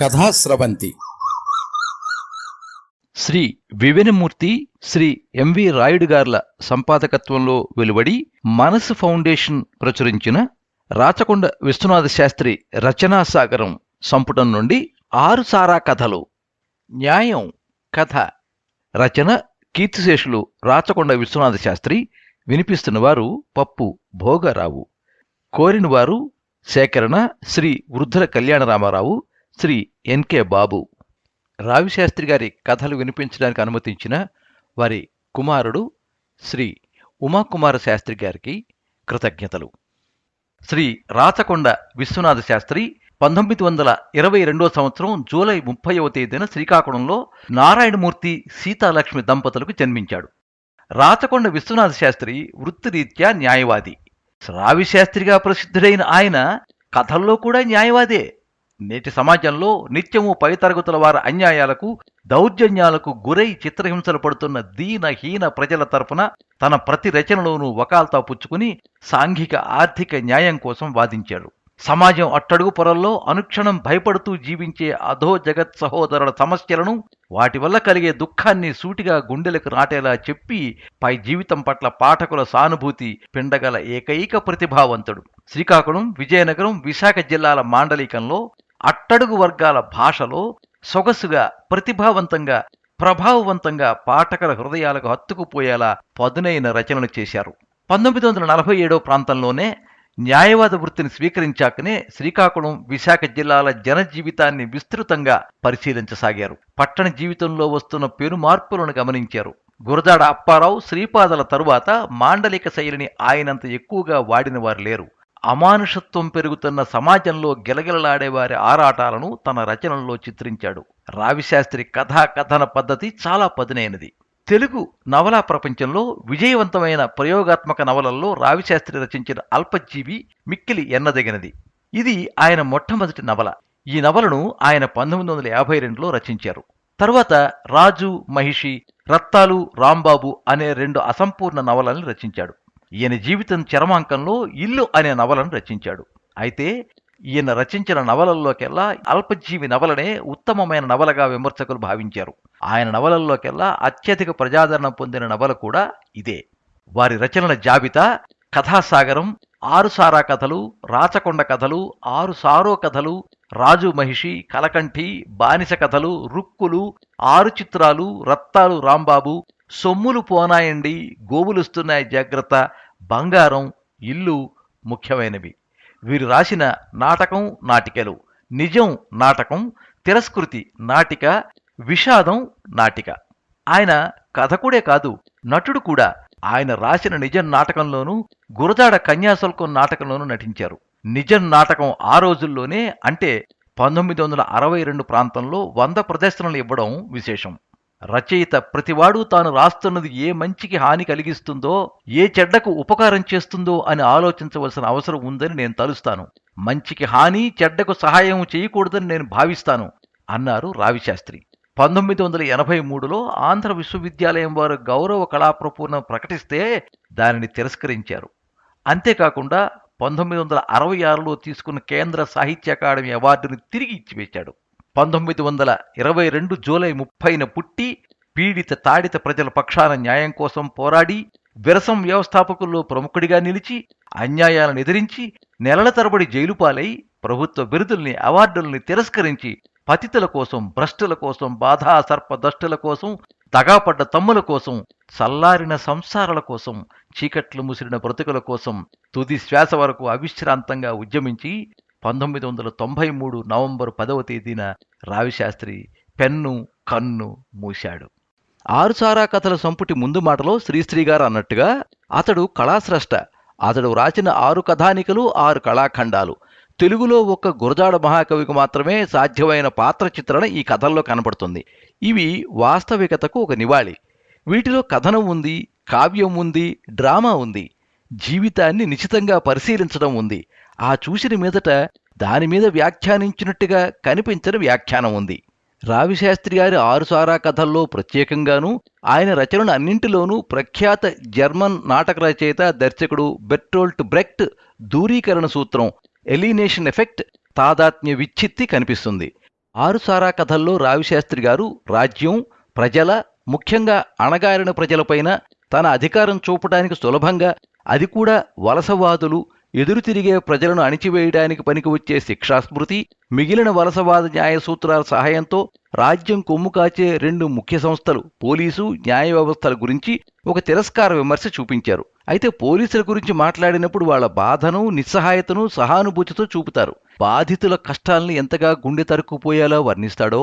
Kathasravanthi Shri Vivinamurthy Shri MV Rayudu గార్ల సంపాదకత్వంలో వెలువడి మనసు ఫౌండేషన్ ప్రచురించిన రాచకొండ విశ్వనాథ శాస్త్రి రచనా సాగరం సంపుటం నుండి ఆరు సారా కథలు. న్యాయం కథ. రచన కీర్తిశేషులు రాచకొండ విశ్వనాథ శాస్త్రి. వినిపిస్తున్నవారు పప్పు భోగరావు. కోరినవారు సేకరణ శ్రీ వృద్ధుల కళ్యాణరామారావు. శ్రీ ఎన్కే బాబు రావిశాస్త్రి గారి కథలు వినిపించడానికి అనుమతించిన వారి కుమారుడు శ్రీ ఉమాకుమార శాస్త్రి గారికి కృతజ్ఞతలు. శ్రీ రాచకొండ విశ్వనాథ శాస్త్రి పంతొమ్మిది వందల ఇరవై రెండో సంవత్సరం జూలై ముప్పైవ తేదీన శ్రీకాకుళంలో నారాయణమూర్తి సీతాలక్ష్మి దంపతులకు జన్మించాడు. రాచకొండ విశ్వనాథ శాస్త్రి వృత్తిరీత్యా న్యాయవాది. రావిశాస్త్రిగా ప్రసిద్ధుడైన ఆయన కథల్లో కూడా న్యాయవాదే. నేటి సమాజంలో నిత్యము పై తరగతుల వారి అన్యాయాలకు దౌర్జన్యాలకు గురై చిత్రహింసలు పడుతున్న దీనహీన ప్రజల తరపున తన ప్రతి రచనలోనూ వకాల్తా పుచ్చుకుని సాంఘిక ఆర్థిక న్యాయం కోసం వాదించాడు. సమాజం అట్టడుగు పొరల్లో అనుక్షణం భయపడుతూ జీవించే అధో జగత్ సహోదరుల సమస్యలను వాటి వల్ల కలిగే దుఃఖాన్ని సూటిగా గుండెలకు నాటేలా చెప్పి పై జీవితం పట్ల పాఠకుల సానుభూతి పిండగల ఏకైక ప్రతిభావంతుడు. శ్రీకాకుళం విజయనగరం విశాఖ జిల్లాల మాండలికంలో అట్టడుగు వర్గాల భాషలో సొగసుగా ప్రతిభావంతంగా ప్రభావవంతంగా పాఠకుల హృదయాలకు హత్తుకుపోయేలా పదునైన రచనలు చేశారు. పంతొమ్మిది వందల నలభై ఏడో ప్రాంతంలోనే న్యాయవాద వృత్తిని స్వీకరించాకనే శ్రీకాకుళం విశాఖ జిల్లాల జనజీవితాన్ని విస్తృతంగా పరిశీలించసాగారు. పట్టణ జీవితంలో వస్తున్న పెను మార్పులను గమనించారు. గురజాడ అప్పారావు శ్రీపాదల తరువాత మాండలిక శైలిని ఆయనంత ఎక్కువగా వాడిన వారు లేరు. అమానుషత్వం పెరుగుతున్న సమాజంలో గిలగిలలాడేవారి ఆరాటాలను తన రచనల్లో చిత్రించాడు. రావిశాస్త్రి కథా కథన పద్ధతి చాలా పదునైనది. తెలుగు నవలా ప్రపంచంలో విజయవంతమైన ప్రయోగాత్మక నవలల్లో రావిశాస్త్రి రచించిన అల్పజీవి మిక్కిలి ఎన్నదగినది. ఇది ఆయన మొట్టమొదటి నవల. ఈ నవలను ఆయన పంతొమ్మిది వందల యాభై రెండులో రచించారు. తరువాత రాజు మహిషి రత్తాలు రాంబాబు అనే రెండు అసంపూర్ణ నవలల్ని రచించాడు. ఈయన జీవితం చరమాంకంలో ఇల్లు అనే నవలను రచించాడు. అయితే ఈయన రచించిన నవలల్లోకెల్లా అల్పజీవి నవలనే ఉత్తమమైన నవలగా విమర్శకులు భావించారు. ఆయన నవలల్లోకెల్లా అత్యధిక ప్రజాదరణ పొందిన నవల కూడా ఇదే. వారి రచనల జాబితా కథాసాగరం ఆరుసారా కథలు రాచకొండ కథలు ఆరు సారో కథలు రాజు మహిషి కలకంఠి బానిస కథలు రుక్కులు ఆరు చిత్రాలు రత్తాలు రాంబాబు సొమ్ములు పోనాయండి గోవులుస్తున్నాయి జాగ్రత్త బంగారం ఇల్లు ముఖ్యమైనవి. వీరు రాసిన నాటకం నాటికలు. నిజం నాటకం తిరస్కృతి నాటిక విషాదం నాటిక. ఆయన కథకుడే కాదు నటుడు కూడా. ఆయన రాసిన నిజం నాటకంలోనూ గురజాడ కన్యాశుల్కం నాటకంలోనూ నటించారు. నిజం నాటకం ఆ రోజుల్లోనే అంటే పంతొమ్మిది వందల అరవై రెండు ప్రాంతంలో వంద ప్రదర్శనలు ఇవ్వడం విశేషం. రచయిత ప్రతివాడు తాను రాస్తున్నది ఏ మంచికి హాని కలిగిస్తుందో ఏ చెడ్డకు ఉపకారం చేస్తుందో అని ఆలోచించవలసిన అవసరం ఉందని నేను తలుస్తాను. మంచికి హాని చెడ్డకు సహాయం చేయకూడదని నేను భావిస్తాను అన్నారు రావిశాస్త్రి. పంతొమ్మిది వందల ఎనభై మూడులో ఆంధ్ర విశ్వవిద్యాలయం వారు గౌరవ కళాప్రపూర్ణం ప్రకటిస్తే దానిని తిరస్కరించారు. అంతేకాకుండా పంతొమ్మిది వందల అరవై ఆరులో తీసుకున్న కేంద్ర సాహిత్య అకాడమీ అవార్డును తిరిగి ఇచ్చివేశాడు. పంతొమ్మిది వందల ఇరవై రెండు జూలై ముప్పైన పుట్టి పీడిత తాడిత ప్రజల పక్షాన న్యాయం కోసం పోరాడి విరసం వ్యవస్థాపకుల్లో ప్రముఖుడిగా నిలిచి అన్యాయాలను ఎదిరించి నెలల తరబడి జైలు పాలై ప్రభుత్వ బిరుదుల్ని అవార్డుల్ని తిరస్కరించి పతితుల కోసం భ్రష్టుల కోసం బాధా సర్పదష్టుల కోసం తగాపడ్డ తమ్ముల కోసం చల్లారిన సంసారాల కోసం చీకట్లు ముసిరిన బ్రతుకుల కోసం తుది శ్వాస వరకు అవిశ్రాంతంగా ఉద్యమించి పంతొమ్మిది వందల తొంభై మూడు నవంబర్ పదవ తేదీన రావిశాస్త్రి పెన్ను కన్ను మూశాడు. ఆరుసారా కథల సంపుటి ముందు మాటలో శ్రీశ్రీ గారు అన్నట్టుగా అతడు కళాశ్రష్ట అతడు రాసిన ఆరు కథానికలు ఆరు కళాఖండాలు. తెలుగులో ఒక్క గురజాడ మహాకవికి మాత్రమే సాధ్యమైన పాత్ర చిత్రణ ఈ కథల్లో కనపడుతుంది. ఇవి వాస్తవికతకు ఒక నివాళి. వీటిలో కథనం ఉంది కావ్యం ఉంది డ్రామా ఉంది. జీవితాన్ని నిశితంగా పరిశీలించడం ఉంది. ఆ చూసిన మీదట దాని మీద వ్యాఖ్యానించినట్టుగా కనిపించని వ్యాఖ్యానం ఉంది. రావిశాస్త్రి గారి ఆరుసారా కథల్లో ప్రత్యేకంగాను ఆయన రచనలు అన్నింటిలోనూ ప్రఖ్యాత జర్మన్ నాటక రచయిత దర్శకుడు బెర్టోల్ట్ బ్రెక్ట్ దూరీకరణ సూత్రం ఎలినేషన్ ఎఫెక్ట్ తాదాత్మ్య విచ్ఛిత్తి కనిపిస్తుంది. ఆరుసారా కథల్లో రావిశాస్త్రి గారు రాజ్యం ప్రజల ముఖ్యంగా అణగారిన ప్రజలపైన తన అధికారం చూపడానికి సులభంగా అది కూడా వలసవాదులు ఎదురు తిరిగే ప్రజలను అణిచివేయడానికి పనికి వచ్చే శిక్షాస్మృతి మిగిలిన వలసవాద న్యాయ సూత్రాల సహాయంతో రాజ్యం కొమ్ము కాచే రెండు ముఖ్య సంస్థలు పోలీసు న్యాయ వ్యవస్థల గురించి ఒక తిరస్కార విమర్శ చూపించారు. అయితే పోలీసుల గురించి మాట్లాడినప్పుడు వాళ్ళ బాధను నిస్సహాయతను సహానుభూతితో చూపుతారు. బాధితుల కష్టాల్ని ఎంతగా గుండె తరుక్కుపోయేలా వర్ణిస్తాడో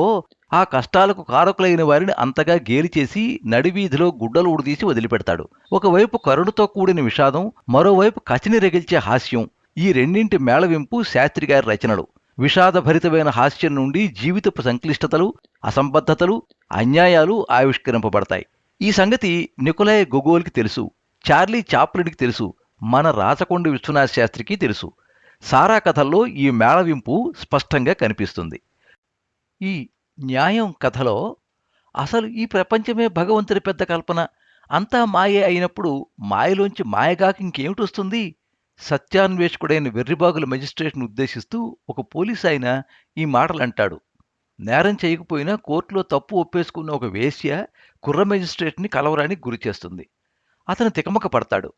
ఆ కష్టాలకు కారకులైన వారిని అంతగా గేలి చేసి నడివీధిలో గుడ్డలు ఉడిదీసి వదిలిపెడతాడు. ఒకవైపు కరుణతో కూడిన విషాదం మరోవైపు కచిని రగిల్చే హాస్యం ఈ రెండింటి మేళవింపు శాస్త్రి గారి రచనలు. విషాదభరితమైన హాస్యం నుండి జీవితపు సంక్లిష్టతలు అసంబద్ధతలు అన్యాయాలు ఆవిష్కరింపబడతాయి. ఈ సంగతి నికోలాయ్ గొగోల్కి తెలుసు చార్లీ చాప్లిన్కి తెలుసు మన రాచకొండ విశ్వనాథ్ శాస్త్రికి తెలుసు. సారా కథల్లో ఈ మేళవింపు స్పష్టంగా కనిపిస్తుంది. ఈ న్యాయం కథలో అసలు ఈ ప్రపంచమే భగవంతుడి పెద్ద కల్పన. అంతా మాయే అయినప్పుడు మాయలోంచి మాయగాకి ఇంకేమిటి వస్తుంది? సత్యాన్వేషకుడైన వెర్రిబాగుల మెజిస్ట్రేట్ను ఉద్దేశిస్తూ ఒక పోలీస్ ఆయన ఈ మాటలు అంటాడు నేరం చేయకపోయినా కోర్టులో తప్పు ఒప్పేసుకున్న ఒక వేశ్య కుర్ర మెజిస్ట్రేట్ని కలవరానికి గురిచేస్తుంది. అతను తికమక పడతాడు.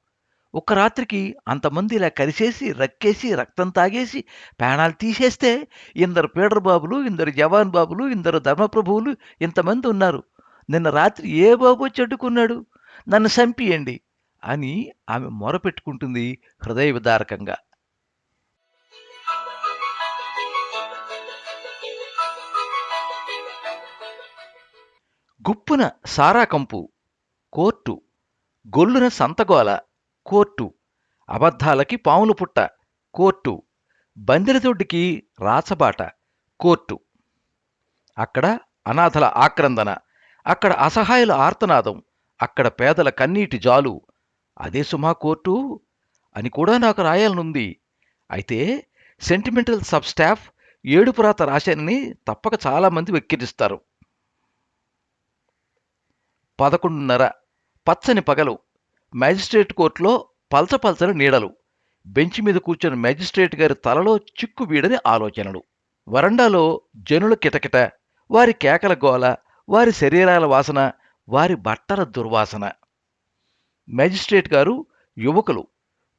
ఒక్క రాత్రికి అంతమంది ఇలా కలిసేసి రక్కేసి రక్తం తాగేసి ప్రాణాలు తీసేస్తే ఇందరు పీడర్ బాబులు ఇందరు జవాన్ బాబులు ఇందరు ధర్మప్రభువులు ఇంతమంది ఉన్నారు. నిన్న రాత్రి ఏ బాబు చెడ్డుకున్నాడు నన్ను చంపియండి అని ఆమె మొరపెట్టుకుంటుంది హృదయ విదారకంగా గుప్పున సారా కంపు కోర్టు గొల్లున సంతగోల కోర్టు. అబద్ధాలకి పాములు పుట్ట. కోర్టు. బందిరదొడ్డికి రాచబాట. కోర్టు. అక్కడ అనాథల ఆక్రందన. అక్కడ అసహాయుల ఆర్తనాదం. అక్కడ పేదల కన్నీటి జాలు. అదే సుమా కోర్టు? అని కూడా నాకు రాయాలనుంది. అయితే సెంటిమెంటల్ సబ్ స్టాఫ్ ఏడుపు రాత రాశానని తప్పక చాలామంది వెక్కిరిస్తారు. పదకొండున్నర. పచ్చని పగలు. మ్యాజిస్ట్రేట్ కోర్టులో పల్చపల్చని నీడలు. బెంచ్ మీద కూర్చున్న మ్యాజిస్ట్రేట్ గారి తలలో చిక్కు వీడని ఆలోచనలు. వరండాలో జనుల కిటకిట వారి కేకల గోల వారి శరీరాల వాసన వారి బట్టల దుర్వాసన. మ్యాజిస్ట్రేట్ గారు యువకులు.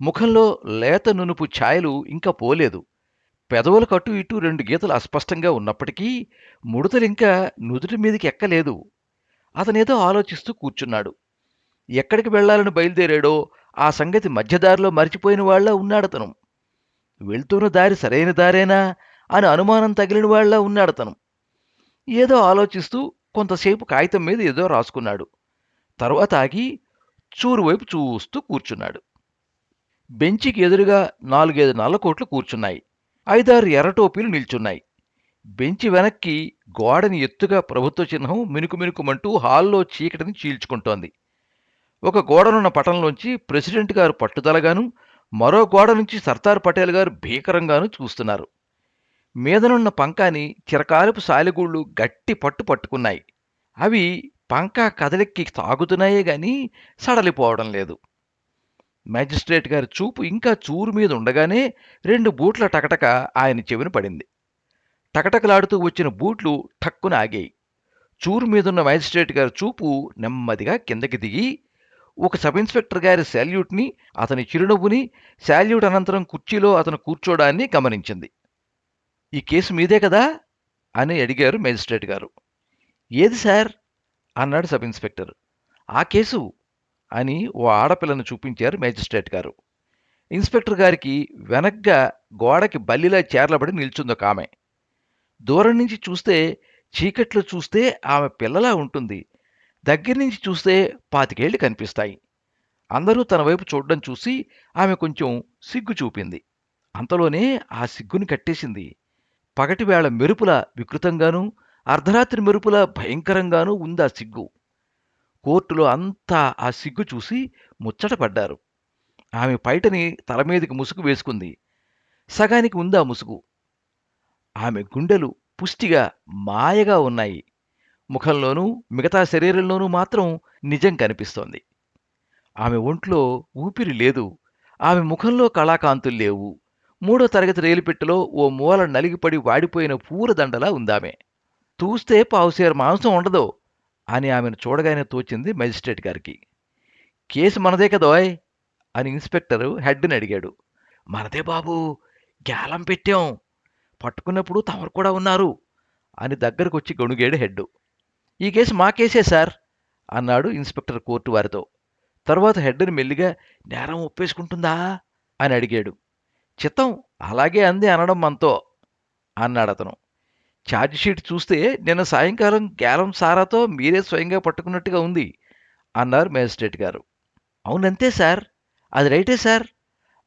ముఖంలో లేత నునుపు ఛాయలు ఇంకా పోలేదు. పెదవుల కట్టు ఇటు రెండు గీతలు అస్పష్టంగా ఉన్నప్పటికీ ముడతలింకా నుదుటి మీదకి ఎక్కలేదు. అతనేదో ఆలోచిస్తూ కూర్చున్నాడు. ఎక్కడికి వెళ్ళాలని బయలుదేరాడో ఆ సంగతి మధ్యదారిలో మర్చిపోయిన వాళ్ళ ఉన్నాడతను. వెళ్తున్న దారి సరైన దారేనా అని అనుమానం తగిలిన వాళ్ళ ఉన్నాడతను. ఏదో ఆలోచిస్తూ కొంతసేపు కాగితం మీద ఏదో రాసుకున్నాడు. తర్వాత ఆగి చూరు వైపు చూస్తూ కూర్చున్నాడు. బెంచికి ఎదురుగా నాలుగైదు నల్లకోట్లు కూర్చున్నాయి. ఐదారు ఎర్రటోపీలు నిల్చున్నాయి. బెంచి వెనక్కి గోడని ఎత్తుగా ప్రభుత్వ చిహ్నం మినుకుమినుకుమంటూ హాల్లో చీకటిని చీల్చుకుంటోంది. ఒక గోడనున్న పటంలోంచి ప్రెసిడెంట్ గారు పట్టుదలగాను మరో గోడ నుంచి సర్దార్ పటేల్ గారు భీకరంగాను చూస్తున్నారు. మీదనున్న పంకాని చిరకాలపు సాలిగూళ్ళు గట్టి పట్టు పట్టుకున్నాయి. అవి పంకా కదలెక్కి తాగుతున్నాయే గాని సడలిపోవడం లేదు. మ్యాజిస్ట్రేట్ గారి చూపు ఇంకా చూరు మీద ఉండగానే రెండు బూట్ల టకటక ఆయన చెవిన పడింది. టకటకలాడుతూ వచ్చిన బూట్లు ఠక్కున ఆగాయి. చూరు మీదున్న మ్యాజిస్ట్రేట్ గారి చూపు నెమ్మదిగా కిందకి దిగి ఒక సబ్ ఇన్స్పెక్టర్ గారి శాల్యూట్ని అతని చిరునవ్వుని శాల్యూట్ అనంతరం కుర్చీలో అతను కూర్చోడాన్ని గమనించింది. ఈ కేసు మీదే కదా? అని అడిగారు మేజిస్ట్రేట్ గారు. ఏది సార్? అన్నాడు సబ్ ఇన్స్పెక్టర్. ఆ కేసు? అని ఓ ఆడపిల్లను చూపించారు మేజిస్ట్రేట్ గారు. ఇన్స్పెక్టర్ గారికి వెనగ్గా గోడకి బల్లిలా చేర్లబడి నిల్చుంది ఒక ఆమె. దూరం నుంచి చూస్తే చీకట్లో చూస్తే ఆమె పిల్లలా ఉంటుంది. దగ్గర నుంచి చూస్తే పాతికేళ్ళు కనిపిస్తాయి. అందరూ తన వైపు చూడడం చూసి ఆమె కొంచెం సిగ్గు చూపింది. అంతలోనే ఆ సిగ్గుని కట్టేసింది. పగటివేళ మెరుపుల వికృతంగానూ అర్ధరాత్రి మెరుపుల భయంకరంగానూ ఉంది ఆ సిగ్గు. కోర్టులో అంతా ఆ సిగ్గు చూసి ముచ్చటపడ్డారు ఆమె పైటని తల మీదకి ముసుగు వేసుకుంది. సగానికి ఉందా ముసుగు? ఆమె గుండెలు పుష్టిగా మాయగా ఉన్నాయి. ముఖంలోనూ మిగతా శరీరంలోనూ మాత్రం నిజం కనిపిస్తోంది. ఆమె ఒంట్లో ఊపిరి లేదు. ఆమె ముఖంలో కళాకాంతులు లేవు. మూడో తరగతి రేలుపెట్టెలో ఓ మూల నలిగిపడి వాడిపోయిన పూలదండలా ఉందామె. చూస్తే పావుసేరు మాంసం ఉండదు? అని ఆమెను చూడగానే తోచింది మెజిస్ట్రేట్ గారికి. కేసు మనదే కదోయ్ అని ఇన్స్పెక్టరు హెడ్ని అడిగాడు. మనదే బాబు గ్యాలం పెట్టాం. పట్టుకున్నప్పుడు తమరు కూడా ఉన్నారు అని దగ్గరకు వచ్చి హెడ్డు. ఈ కేసు మా కేసే సార్ అన్నాడు ఇన్స్పెక్టర్ కోర్టు వారితో. తర్వాత హెడ్ని మెల్లిగా నేరం ఒప్పేసుకుంటుందా? అని అడిగాడు. చిత్తం అలాగే అంది అనడం మనతో అన్నాడు అతను. ఛార్జ్షీట్ చూస్తే నిన్న సాయంకాలం గ్యాలం సారాతో మీరే స్వయంగా పట్టుకున్నట్టుగా ఉంది అన్నారు మేజిస్ట్రేట్ గారు. అవునంతే సార్ అది రైటే సార్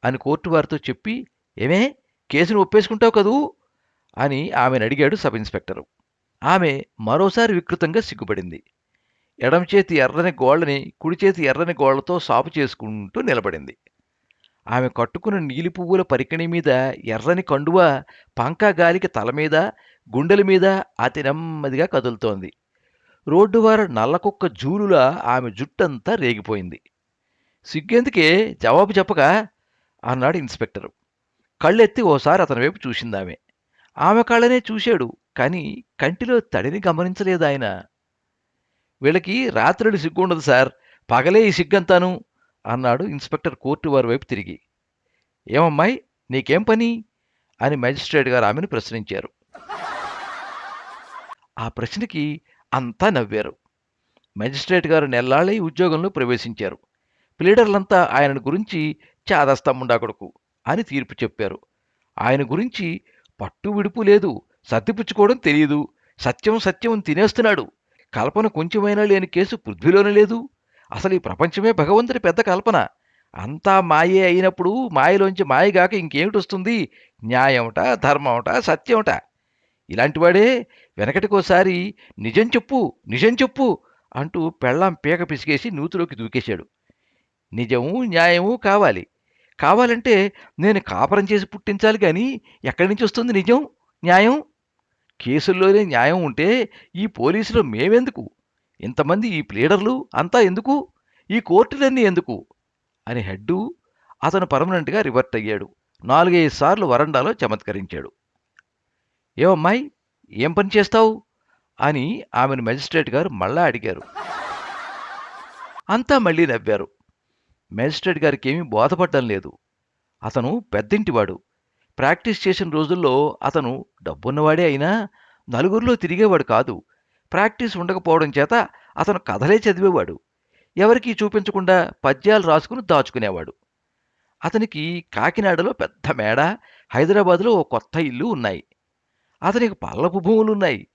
అని కోర్టు వారితో చెప్పి ఏమే కేసును ఒప్పేసుకుంటావు కదూ? అని ఆమెను అడిగాడు సబ్ ఇన్స్పెక్టరు. ఆమె మరోసారి వికృతంగా సిగ్గుపడింది. ఎడమ చేతి ఎర్రని గోళ్ళని కుడి చేతి ఎర్రని గోళ్ళతో సాపు చేసుకుంటూ నిలబడింది. ఆమె కట్టుకున్న నీలి పువ్వుల పరికిణి మీద ఎర్రని కండువ పంకా గాలికి తల మీద గుండెల మీద అతి నెమ్మదిగా కదులుతోంది. రోడ్డువార నల్లకుక్క జూలులా ఆమె జుట్టంతా రేగిపోయింది. సిగ్గెందుకే? జవాబు చెప్పగా అన్నాడు ఇన్స్పెక్టరు. కళ్ళెత్తి ఓసారి అతని వైపు చూసిందామె. ఆమె కళ్ళనే చూశాడు. కానీ కంటిలో తడిని గమనించలేదు ఆయన. వీళ్ళకి రాత్రులు సిగ్గుండదు సార్. పగలే ఈ సిగ్గంతాను అన్నాడు ఇన్స్పెక్టర్ కోర్టు వారి వైపు తిరిగి. ఏమమ్మాయి నీకేం పని? అని మెజిస్ట్రేట్ గారు ఆమెను ప్రశ్నించారు. ఆ ప్రశ్నకి అంతా నవ్వారు. మెజిస్ట్రేట్ గారు నెల్లాళ్ళై ఉద్యోగంలో ప్రవేశించారు. ప్లీడర్లంతా ఆయన గురించి చాదస్తమ్ముండా కొడుకు అని తీర్పు చెప్పారు. ఆయన గురించి పట్టు విడుపు లేదు. సర్దిపుచ్చుకోవడం తెలియదు సత్యం సత్యం తినేస్తున్నాడు. కల్పన కొంచెమైనా లేని కేసు పృథ్వీలోనే లేదు. అసలు ఈ ప్రపంచమే భగవంతుడి పెద్ద కల్పన. అంతా మాయే అయినప్పుడు మాయలోంచి మాయగాక ఇంకేమిటి వస్తుంది? న్యాయమట ధర్మమట సత్యమట. ఇలాంటివాడే వెనకటికోసారి నిజం చెప్పు నిజం చెప్పు అంటూ పెళ్ళాం పీక పిసికేసి నూతిలోకి దూకేశాడు. నిజము న్యాయము కావాలి. కావాలంటే నేను కాపరం చేసి పుట్టించాలి కానీ ఎక్కడి నుంచి వస్తుంది నిజం న్యాయం? కేసుల్లోనే న్యాయం ఉంటే ఈ పోలీసులు మేమెందుకు? ఇంతమంది ఈ ప్లీడర్లు అంతా ఎందుకు? ఈ కోర్టులన్నీ ఎందుకు? అని హెడ్డు అతను పర్మనెంట్గా రివర్ట్ అయ్యాడు. నాలుగైదు సార్లు వరండాలో చమత్కరించాడు. ఏమమ్మాయి ఏం పని చేస్తావు? అని ఆమెను మెజిస్ట్రేట్ గారు మళ్ళా అడిగారు. అంతా మళ్ళీ నవ్వారు. మెజిస్ట్రేట్ గారికి ఏమీ బోధపడ్డం లేదు. అతను పెద్దింటివాడు. ప్రాక్టీస్ చేసిన రోజుల్లో అతను డబ్బున్నవాడే అయినా నలుగురిలో తిరిగేవాడు కాదు. ప్రాక్టీస్ ఉండకపోవడం చేత అతను కథలే చదివేవాడు. ఎవరికీ చూపించకుండా పద్యాలు రాసుకుని దాచుకునేవాడు. అతనికి కాకినాడలో పెద్ద మేడ హైదరాబాదులో ఓ కొత్త ఇల్లు ఉన్నాయి. అతనికి పల్లపు భూములున్నాయి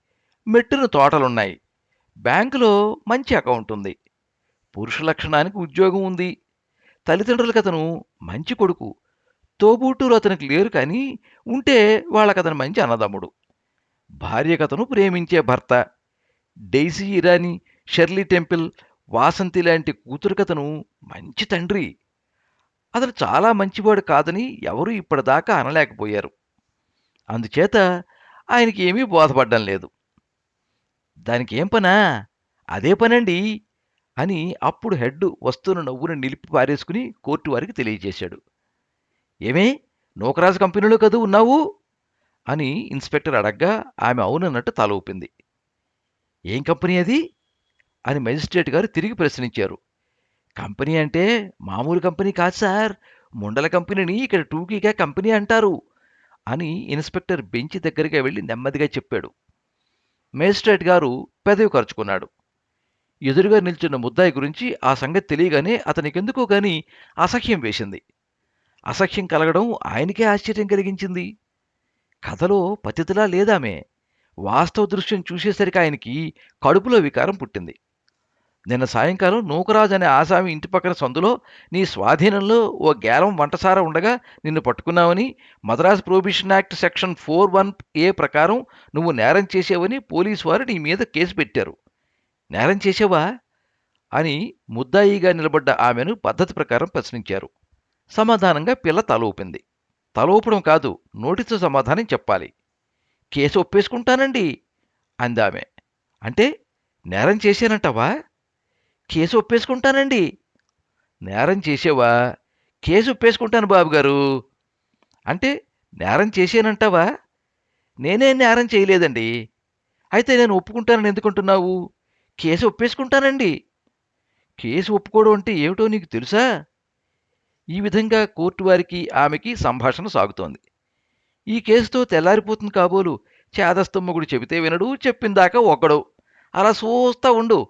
మెట్టున తోటలున్నాయి. బ్యాంకులో మంచి అకౌంట్ ఉంది. పురుష లక్షణానికి ఉద్యోగం ఉంది. తల్లిదండ్రులకు అతను మంచి కొడుకు. తోబూటూరు అతనికి లేరు కానీ ఉంటే వాళ్ళకతను మంచి అన్నదమ్ముడు. భార్యకతను ప్రేమించే భర్త. Daisy Irani Shirley Temple Vasanthi లాంటి కూతురుకతను మంచి తండ్రి. అతను చాలా మంచివాడు కాదని ఎవరూ ఇప్పటిదాకా అనలేకపోయారు. అందుచేత ఆయనకి ఏమీ బోధపడ్డం లేదు. దానికి ఏం పనా? అదే పనండి అని అప్పుడు హెడ్ వస్తున్న నవ్వును నిలిపి పారేసుకుని కోర్టు వారికి తెలియజేశాడు. ఏమే నూకరాజు కంపెనీలో కదూ ఉన్నావు? అని ఇన్స్పెక్టర్ అడగ్గా ఆమె అవునన్నట్టు తల ఊపింది. ఏం కంపెనీ అది? అని మెజిస్ట్రేట్ గారు తిరిగి ప్రశ్నించారు. కంపెనీ అంటే మామూలు కంపెనీ కాదు సార్. ముండల కంపెనీని ఇక్కడ టూకీగా కంపెనీ అంటారు అని ఇన్స్పెక్టర్ బెంచ్ దగ్గరికి వెళ్ళి నెమ్మదిగా చెప్పాడు. మేజిస్ట్రేట్ గారు పెదవి ఖర్చుకున్నాడు ఎదురుగా నిల్చున్న ముద్దాయి గురించి ఆ సంగతి తెలియగానే అతనికెందుకో గాని అసహ్యం వేసింది. అసఖ్యం కలగడం ఆయనకే ఆశ్చర్యం కలిగించింది. కథలో పతితలా లేదామే. వాస్తవ దృశ్యం చూసేసరికి ఆయనకి కడుపులో వికారం పుట్టింది. నిన్న సాయంకాలం నూకరాజు అనే ఆసామి ఇంటి పక్కన సందులో నీ స్వాధీనంలో ఓ గేలం వంటసార ఉండగా నిన్ను పట్టుకున్నావని Madras prohibition act section four one A ప్రకారం నువ్వు నేరం చేసావని పోలీసు వారు నీ మీద కేసు పెట్టారు. నేరం చేసావా? అని ముద్దాయిగా నిలబడ్డ ఆమెను పద్ధతి ప్రకారం ప్రశ్నించారు. సమాధానంగా పిల్ల తల ఊపింది తల ఊపడం కాదు నోటితో సమాధానం చెప్పాలి. కేసు ఒప్పేసుకుంటానండి అందామె. అంటే నేరం చేశానంటావా? కేసు ఒప్పేసుకుంటానండి. నేరం చేసేవా? కేసు ఒప్పేసుకుంటాను బాబుగారు. అంటే నేరం చేశానంటావా? నేనే నేరం చేయలేదండి. అయితే నేను ఒప్పుకుంటానని ఎందుకుంటున్నావు? కేసు ఒప్పేసుకుంటానండి. కేసు ఒప్పుకోవడం అంటే ఏమిటో నీకు తెలుసా? ఈ విధంగా కోర్టు వారికి ఆమెకి సంభాషణ సాగుతోంది. ఈ కేసుతో తెల్లారిపోతుంది కాబోలు. చేదస్తమ్మగుడు చెబితే వినడు చెప్పిందాకా ఒక్కడు అలా చూస్తా ఉండు.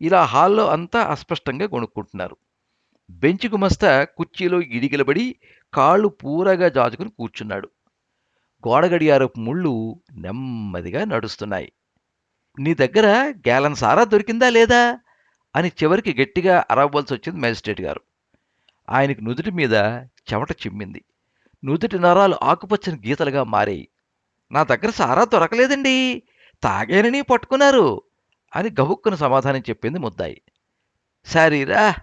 ఇలా హాల్లో అంతా అస్పష్టంగా కొనుక్కుంటున్నారు బెంచి గుమస్తా కుర్చీలో ఇడిగిలబడి కాళ్ళు పూరగా జాచుకుని కూర్చున్నాడు. గోడగడియారపు ముళ్ళు నెమ్మదిగా నడుస్తున్నాయి. నీ దగ్గర గ్యాలన్ సారా దొరికిందా లేదా? అని చివరికి గట్టిగా అరవవలసి వచ్చింది మేజిస్ట్రేట్ గారు. ఆయనకు నుదుటి మీద చెమట చిమ్మింది. నుదుటి నరాలు ఆకుపచ్చని గీతలుగా మారాయి. నా దగ్గర సారా దొరకలేదండి. తాగేనని పట్టుకున్నారు అని గబుక్కున సమాధానం చెప్పింది ముద్దాయి. సారీరా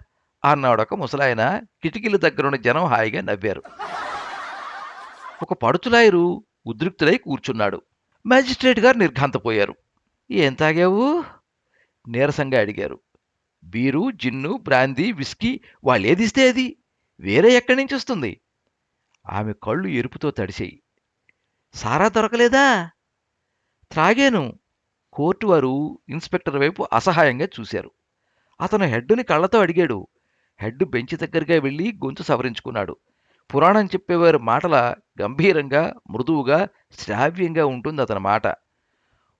అన్నాడొక ముసలాయన కిటికీల దగ్గరున్న జనం హాయిగా నవ్వారు. ఒక పడుచులాయరు ఉద్రిక్తులై కూర్చున్నాడు. మ్యాజిస్ట్రేట్ గారు నిర్ఘాంతపోయారు. ఏం తాగావు? నీరసంగా అడిగారు. బీరు జిన్ను బ్రాందీ విస్కీ వాళ్ళేదిస్తే అది. వేరే ఎక్కడి నుంచి వస్తుంది? ఆమె కళ్ళు ఎరుపుతో తడిసాయి. సారా దొరకలేదా? త్రాగాను. కోర్టు వారు ఇన్స్పెక్టర్ వైపు అసహాయంగా చూశారు. అతను హెడ్డుని కళ్ళతో అడిగాడు. హెడ్ బెంచి దగ్గరగా వెళ్ళి గొంతు సవరించుకున్నాడు. పురాణం చెప్పేవారి మాటల గంభీరంగా మృదువుగా శ్రావ్యంగా ఉంటుంది అతని మాట.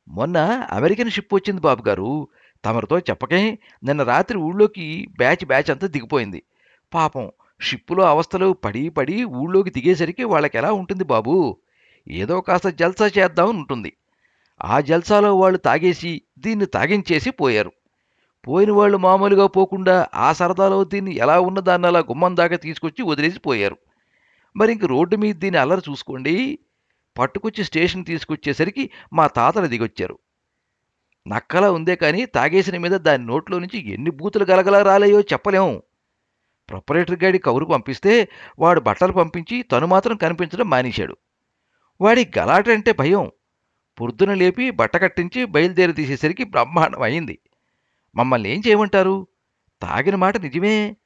మొన్న అమెరికన్ షిప్ వచ్చింది బాబు గారు తమరితో చెప్పకే నిన్న రాత్రి ఊళ్ళోకి బ్యాచ్ బ్యాచ్ అంతా దిగిపోయింది. పాపం షిప్పులో అవస్థలు పడి పడి ఊళ్ళోకి దిగేసరికి వాళ్ళకి ఎలా ఉంటుంది బాబు? ఏదో కాస్త జల్సా చేద్దామని ఉంటుంది ఆ జల్సాలో వాళ్ళు తాగేసి దీన్ని తాగించేసి పోయారు. పోయిన వాళ్ళు మామూలుగా పోకుండా ఆ సరదాలో దీన్ని ఎలా ఉన్నదాన్ని అలా గుమ్మం దాకా తీసుకొచ్చి వదిలేసి పోయారు. మరి ఇంక రోడ్డు మీద దీన్ని అల్లరి చూసుకోండి. పట్టుకొచ్చి స్టేషన్ తీసుకొచ్చేసరికి మా తాతలు దిగొచ్చారు. నక్కలా ఉందే కానీ తాగేసిన మీద దాని నోట్లో నుంచి ఎన్ని బూతులు గలగలా రాలేయో చెప్పలేం. ప్రొపరేటర్ గాడి కౌరు పంపిస్తే వాడు బట్టలు పంపించి తను మాత్రం కనిపించడం మానేశాడు. వాడి గలాట అంటే భయం. పొద్దున లేపి బట్ట కట్టించి బయలుదేరి తీసేసరికి బ్రహ్మాండం అయింది మమ్మల్ని ఏం చేయమంటారు? తాగిన మాట నిజమే.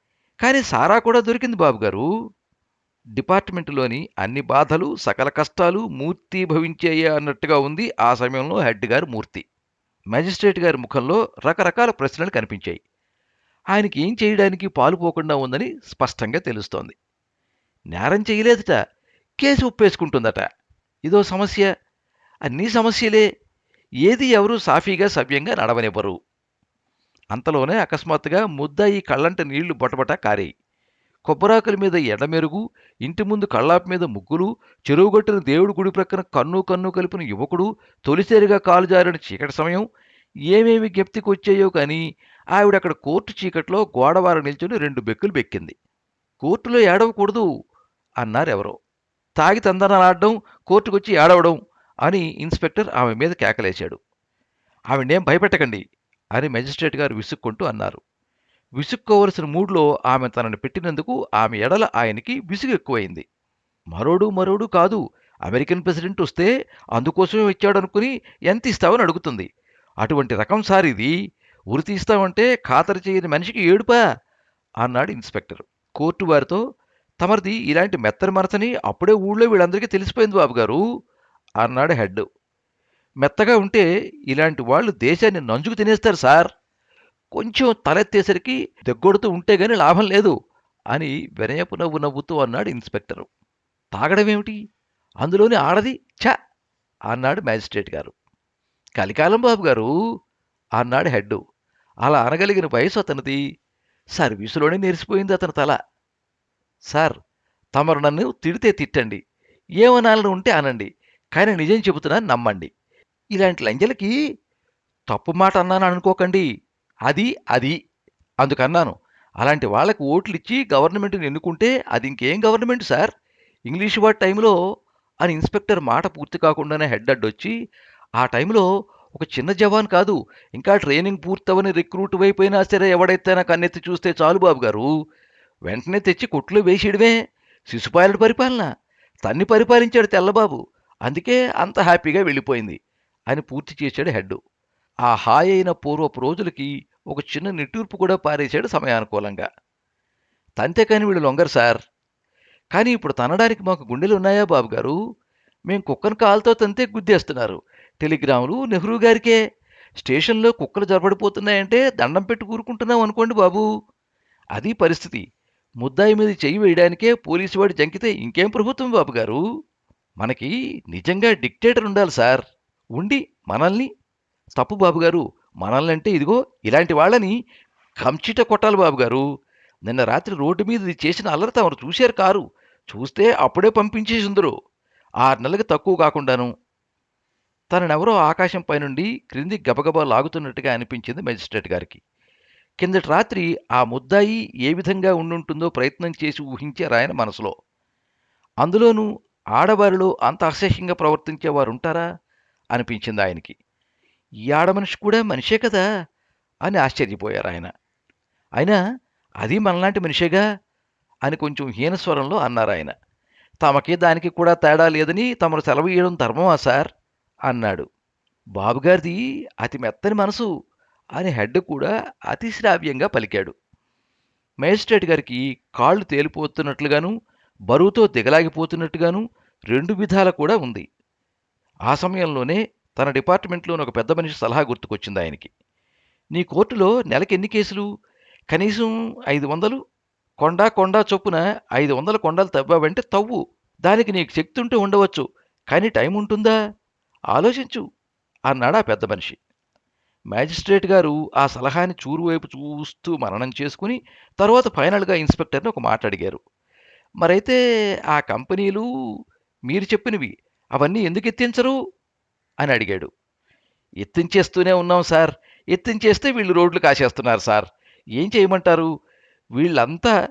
కానీ సారా కూడా దొరికింది బాబుగారు. డిపార్ట్మెంటులోని అన్ని బాధలు సకల కష్టాలు మూర్తి భవించేయ అన్నట్టుగా ఉంది ఆ సమయంలో హెడ్ గారు మూర్తి. మ్యాజిస్ట్రేట్ గారి ముఖంలో రకరకాల ప్రశ్నలు కనిపించాయి. ఆయనకి ఏం చేయడానికి పాలుపోకుండా ఉందని స్పష్టంగా తెలుస్తోంది. నేరం చేయలేదట కేసు ఒప్పేసుకుంటుందట. ఇదో సమస్య. అన్నీ సమస్యలే. ఏది ఎవరూ సాఫీగా సవ్యంగా నడవనివ్వరు. అంతలోనే అకస్మాత్తుగా ముద్దాయి కళ్ళంట నీళ్ళు బొటబట కారాయి. కొబ్బరాకుల మీద ఎడమెరుగు ఇంటి ముందు కళ్ళాపు మీద ముగ్గులు చెరువుగొట్టిన దేవుడి గుడి ప్రక్కన కన్ను కన్ను కలిపిన యువకుడు తొలిసేరిగా కాలు జారిన చీకటి సమయం ఏమేమి జ్ఞప్తికొచ్చేయో కానీ ఆవిడ అక్కడ కోర్టు చీకట్లో గోడవార నిల్చుని రెండు బెక్కులు బెక్కింది. కోర్టులో ఏడవకూడదు అన్నారెవరో. తాగి తందనాలాడడం కోర్టుకొచ్చి ఏడవడం అని ఇన్స్పెక్టర్ ఆమె మీద కేకలేశాడు. ఆవిడేం భయపెట్టకండి అని మెజిస్ట్రేట్ గారు విసుక్కుంటూ అన్నారు. విసుక్కోవలసిన మూడ్లో ఆమె తనని పెట్టినందుకు ఆమె ఎడల ఆయనకి విసుగు ఎక్కువైంది మరోడు మరోడు కాదు. అమెరికన్ ప్రెసిడెంట్ వస్తే అందుకోసమే వచ్చాడనుకుని ఎంత ఇస్తావని అడుగుతుంది. అటువంటి రకం సార్ ఇది ఉరి తీస్తామంటే ఖాతరు చేయని మనిషికి ఏడుపా? అన్నాడు ఇన్స్పెక్టర్. కోర్టు వారితో తమరిది ఇలాంటి మెత్తని మనసని అప్పుడే ఊళ్ళో వీళ్ళందరికీ తెలిసిపోయింది బాబుగారు అన్నాడు హెడ్. మెత్తగా ఉంటే ఇలాంటి వాళ్ళు దేశాన్ని నంజుకు తినేస్తారు సార్ కొంచెం తలెత్తేసరికి దగ్గొడుతూ ఉంటే గాని లాభం లేదు అని వినయపు నవ్వు నవ్వుతూ అన్నాడు ఇన్స్పెక్టరు. తాగడమేమిటి? అందులోని ఆడది? ఛ! అన్నాడు మ్యాజిస్ట్రేట్ గారు. కలికాలం బాబు గారు! అన్నాడు హెడ్ అలా అనగలిగిన వయసు అతనిది. సర్వీసులోనే నెరిసిపోయింది అతని తల. సార్ తమరు నన్ను తిడితే తిట్టండి. ఏమనాలని ఉంటే అనండి. కానీ నిజం చెబుతున్నాను నమ్మండి. ఇలాంటి లంజలకి తప్పు మాట అన్నాను అనుకోకండి అది అది అందుకన్నాను. అలాంటి వాళ్ళకి ఓట్లు ఇచ్చి గవర్నమెంట్ని ఎన్నుకుంటే అది ఇంకేం గవర్నమెంట్ సార్? ఇంగ్లీష్ వాడి టైంలో అని ఇన్స్పెక్టర్ మాట పూర్తి కాకుండానే హెడ్ అడ్డొచ్చి ఆ టైంలో ఒక చిన్న జవాన్ కాదు ఇంకా ట్రైనింగ్ పూర్తవని రిక్రూట్ అయిపోయినా సరే ఎవడైతే కన్నెత్తి చూస్తే చాలు బాబు గారు. వెంటనే తెచ్చి కొట్లో వేసేయడమే శిశుపాలుడి పరిపాలన. తన్ని పరిపాలించాడు తెల్లబాబు. అందుకే అంత హ్యాపీగా వెళ్ళిపోయింది. అని పూర్తి చేశాడు హెడ్. ఆ హాయ్ అయిన పూర్వపు రోజులకి ఒక చిన్న నిట్టూర్పు కూడా పారేశాడు సమయానుకూలంగా. తంతేకాని వీళ్ళు లొంగరు సార్. కానీ ఇప్పుడు తనడానికి మాకు గుండెలు ఉన్నాయా బాబు గారు? మేం కుక్కను కాలుతో తంతే గుద్దేస్తున్నారు. టెలిగ్రాములు నెహ్రూ గారికే. స్టేషన్లో కుక్కలు జరబడిపోతున్నాయంటే దండం పెట్టి కూరుకుంటున్నాం అనుకోండి బాబు. అది పరిస్థితి. ముద్దాయి మీద చెయ్యి వేయడానికే పోలీసు వాడు జంకితే ఇంకేం ప్రభుత్వం బాబు గారు? మనకి నిజంగా డిక్టేటర్ ఉండాలి సార్. ఉండి మనల్ని తప్పు బాబుగారు మనల్ని అంటే ఇదిగో ఇలాంటి వాళ్ళని కంచిట కొట్టాలి బాబు గారు. నిన్న రాత్రి రోడ్డు మీద చేసిన అల్లరి తమరు చూశారు కారు. చూస్తే అప్పుడే పంపించేసిందరు ఆరు నెలలకు తక్కువ కాకుండాను. తననెవరో ఆకాశం పైనుండి క్రింది గబగబా లాగుతున్నట్టుగా అనిపించింది మెజిస్ట్రేట్ గారికి. కిందటి రాత్రి ఆ ముద్దాయి ఏ విధంగా ఉండుంటుందో ప్రయత్నం చేసి ఊహించారు ఆయన మనసులో. అందులోనూ ఆడవారిలో అంత అసహ్యంగా ప్రవర్తించేవారు ఉంటారా అనిపించింది ఆయనకి. ఈ ఆడమనిషి కూడా మనిషే కదా అని ఆశ్చర్యపోయారు ఆయన అయినా అది మనలాంటి మనిషేగా అని కొంచెం హీనస్వరంలో అన్నారు ఆయన తమకి దానికి కూడా తేడా లేదని తమరు సెలవు ఇవ్వడం ధర్మమా సార్? అన్నాడు. బాబుగారిది అతి మెత్తని మనసు అని హెడ్ కూడా అతిశ్రావ్యంగా పలికాడు. మేజిస్ట్రేట్ గారికి కాళ్ళు తేలిపోతున్నట్లుగాను బరువుతో దిగలాగిపోతున్నట్టుగాను రెండు విధాల కూడా ఉంది. ఆ సమయంలోనే తన డిపార్ట్మెంట్లోని ఒక పెద్ద మనిషి సలహా గుర్తుకొచ్చింది ఆయనకి. నీ కోర్టులో నెలకి ఎన్ని కేసులు? కనీసం ఐదు వందలు? కొండా కొండా చొప్పున ఐదు వందల కొండలు తవ్వావంటే తవ్వు. దానికి నీకు శక్తి ఉంటే ఉండవచ్చు. కానీ టైం ఉంటుందా? ఆలోచించు అన్నాడు ఆ పెద్ద మనిషి. మ్యాజిస్ట్రేట్ గారు ఆ సలహాని చూరు వైపు చూస్తూ మననం చేసుకుని తర్వాత ఫైనల్గా ఇన్స్పెక్టర్ని ఒక మాట అడిగారు. మరైతే ఆ కంపెనీలు మీరు చెప్పినవి అవన్నీ ఎందుకు ఎత్తించరు? అని అడిగాడు. ఎత్తించేస్తూనే ఉన్నాం సార్. ఎత్తించేస్తే వీళ్ళు రోడ్లు కాసేస్తున్నారు సార్. ఏం చేయమంటారు? వీళ్ళంతా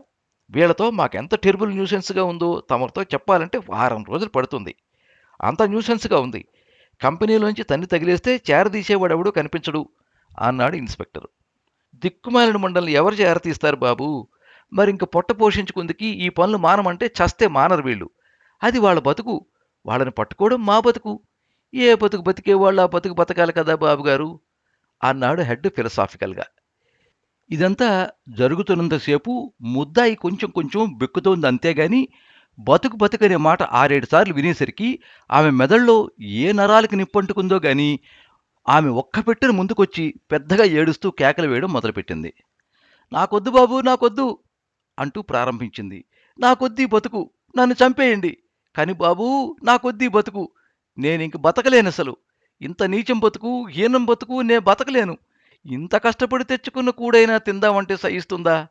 వీళ్ళతో మాకెంత టెర్బుల్ న్యూసెన్స్గా ఉందో తమరితో చెప్పాలంటే వారం రోజులు పడుతుంది. అంత న్యూసెన్స్గా ఉంది. కంపెనీలోంచి తన్ని తగిలేస్తే చేరదీసేవాడు కనిపించడు అన్నాడు ఇన్స్పెక్టర్. దిక్కుమాలిన మండలిని ఎవరు చేరతీస్తారు బాబు? మరి ఇంక పొట్ట పోషించుకుందికి ఈ పనులు మానమంటే చస్తే మానరు వీళ్ళు. అది వాళ్ళ బతుకు. వాళ్ళని పట్టుకోవడం మా బతుకు. ఏ బతుకు బతికే వాళ్ళు ఆ బతుకు బతకాలి కదా బాబుగారు? అన్నాడు హెడ్ ఫిలసాఫికల్గా. ఇదంతా జరుగుతున్నంతసేపు ముద్దాయి కొంచెం కొంచెం బెక్కుతోంది అంతేగాని బతుకు బతుకనే మాట ఆరేడు సార్లు వినేసరికి ఆమె మెదడులో ఏ నరాలకి నిప్పంటుకుందో గాని ఆమె ఒక్క పెట్టిన ముందుకొచ్చి పెద్దగా ఏడుస్తూ కేకలు వేయడం మొదలుపెట్టింది. నాకొద్దు బాబు నాకొద్దు అంటూ ప్రారంభించింది. నాకొద్దీ బతుకు నన్ను చంపేయండి. కాని బాబూ నాకొద్దీ బతుకు నేనింక బతకలేను అసలు ఇంత నీచం బతుకు హీనం బతుకు నే బతకలేను. ఇంత కష్టపడి తెచ్చుకున్న కూడైనా తిందామంటే సహిస్తుందా?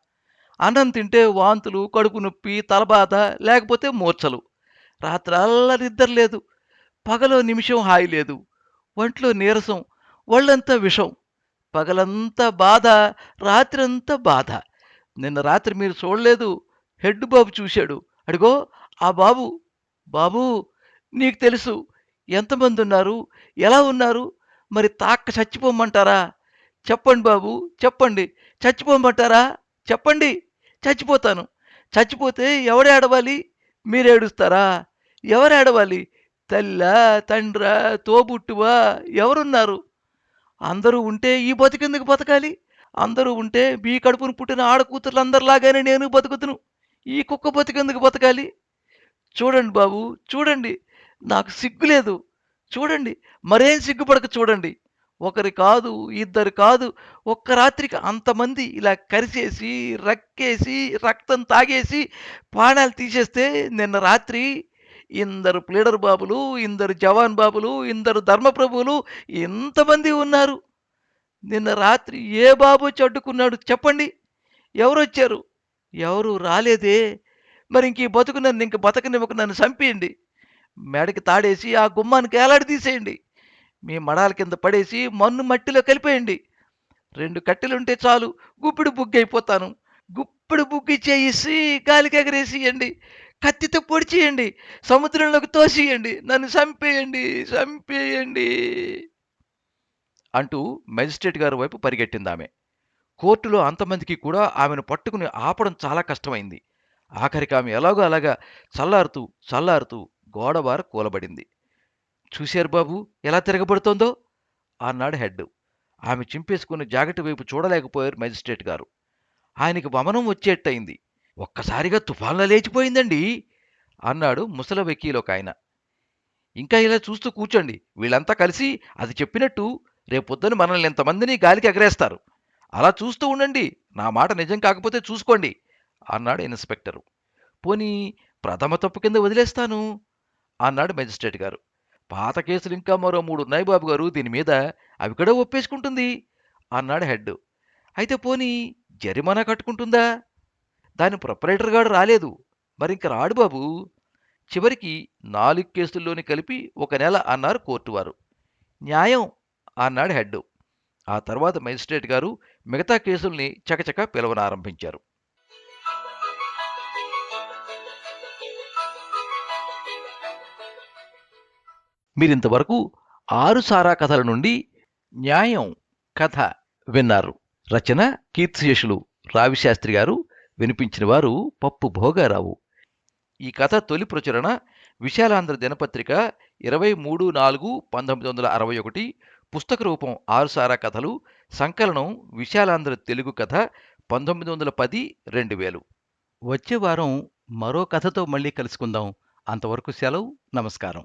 అన్నం తింటే వాంతులు కడుపు నొప్పి తలబాధ లేకపోతే మూర్ఛలు. రాత్రల్లా నిద్ర లేదు పగలో నిమిషం హాయి లేదు ఒంట్లో నీరసం ఒళ్ళంతా విషం. పగలంతా బాధ రాత్రంతా బాధ. నిన్న రాత్రి మీరు చూడలేదు. హెడ్ బాబు చూశాడు. అడిగో ఆ బాబు బాబు నీకు తెలుసు. ఎంతమంది ఉన్నారు? ఎలా ఉన్నారు? మరి తాక్క చచ్చిపోమంటారా? చెప్పండి బాబు చెప్పండి. చచ్చిపోమంటారా? చెప్పండి. చచ్చిపోతాను. చచ్చిపోతే ఎవడు ఏడవాలి? మీరు ఏడుస్తారా? ఎవరు ఏడవాలి? తల్లా తండ్రా తోబుట్టువా? ఎవరున్నారు? అందరూ ఉంటే ఈ బతికెందుకు బతకాలి? అందరూ ఉంటే మీ కడుపును పుట్టిన ఆడకూతుర్లందరిలాగానే నేను బతుకుతును. ఈ కుక్క బతికెందుకు బతకాలి? చూడండి బాబు చూడండి. నాకు సిగ్గు లేదు. చూడండి మరేం సిగ్గుపడక చూడండి. ఒకరి కాదు ఇద్దరు కాదు ఒక్క రాత్రికి అంతమంది ఇలా కరిచేసి రక్కేసి రక్తం తాగేసి ప్రాణాలు తీసేస్తే నిన్న రాత్రి ఇందరు ప్లీడర్ బాబులు ఇందరు జవాన్ బాబులు ఇందరు ధర్మప్రభువులు ఎంతమంది ఉన్నారు. నిన్న రాత్రి ఏ బాబు వచ్చి అడ్డుకున్నాడు చెప్పండి. ఎవరొచ్చారు? ఎవరు రాలేదే. మరి ఇంక ఈ బతుకు నన్ను ఇంక బతకనివ్వక నన్ను చంపేయండి. మెడకి తాడేసి ఆ గుమ్మానికి ఏలాడి తీసేయండి. మీ మడాల కింద పడేసి మన్ను మట్టిలో కలిపేయండి. రెండు కట్టెలుంటే చాలు గుప్పిడి బుగ్గి అయిపోతాను. గుప్పిడి బుగ్గి చేసి గాలికి ఎగరేసియండి. కత్తితో పొడిచేయండి సముద్రంలోకి తోసియండి. నన్ను చంపేయండి చంపేయండి. అంటూ మెజిస్ట్రేట్ గారి వైపు పరిగెట్టింది ఆమె కోర్టులో అంతమందికి కూడా ఆమెను పట్టుకుని ఆపడం చాలా కష్టమైంది. ఆఖరికి ఆమె ఎలాగో అలాగా చల్లారుతూ చల్లారుతూ గోడవార కూలబడింది. చూశారు బాబు ఎలా తిరగబడుతోందో? అన్నాడు హెడ్. ఆమె చింపేసుకున్న జాకెట్ వైపు చూడలేకపోయారు మెజిస్ట్రేట్ గారు. ఆయనకి వమనం వచ్చేట్టయింది. ఒక్కసారిగా తుఫాన్లా లేచిపోయిందండి! అన్నాడు ముసల వెకీల్ ఒక ఆయన. ఇంకా ఇలా చూస్తూ కూర్చోండి. వీళ్ళంతా కలిసి అది చెప్పినట్టు రేపొద్దున మనల్ని ఎంతమందిని గాలికి ఎగరేస్తారు. అలా చూస్తూ ఉండండి. నా మాట నిజం కాకపోతే చూసుకోండి అన్నాడు ఇన్స్పెక్టరు. పోనీ ప్రథమ తప్పు కింద వదిలేస్తాను. అన్నాడు మెజిస్ట్రేట్ గారు. పాత కేసులు ఇంకా మరో మూడు ఉన్నాయి బాబు గారు దీని మీద అవి కూడా ఒప్పేసుకుంటుంది అన్నాడు హెడ్. అయితే పోనీ జరిమానా కట్టుకుంటుందా? దాని ప్రొపరేటర్ గాడు రాలేదు. మరింక రాడు బాబు. చివరికి నాలుగు కేసుల్లోని కలిపి ఒక నెల అన్నారు కోర్టు వారు. న్యాయం అన్నాడు హెడ్. ఆ తర్వాత మెజిస్ట్రేట్ గారు మిగతా కేసుల్ని చకచక పిలవనారంభించారు. మీరింతవరకు ఆరు సారా కథల నుండి న్యాయం కథ విన్నారు. రచన కీర్తిశేషులు రావిశాస్త్రి గారు వినిపించిన వారు పప్పు భోగారావు. ఈ కథ తొలి ప్రచురణ విశాలాంధ్ర దినపత్రిక ఇరవై మూడు నాలుగు పంతొమ్మిది వందల అరవై ఒకటి పుస్తక రూపం ఆరుసారా కథలు సంకలనం విశాలాంధ్ర తెలుగు కథ పంతొమ్మిది వందల పది రెండు వేలు. వచ్చే వారం మరో కథతో మళ్ళీ కలుసుకుందాం. అంతవరకు సెలవు. నమస్కారం.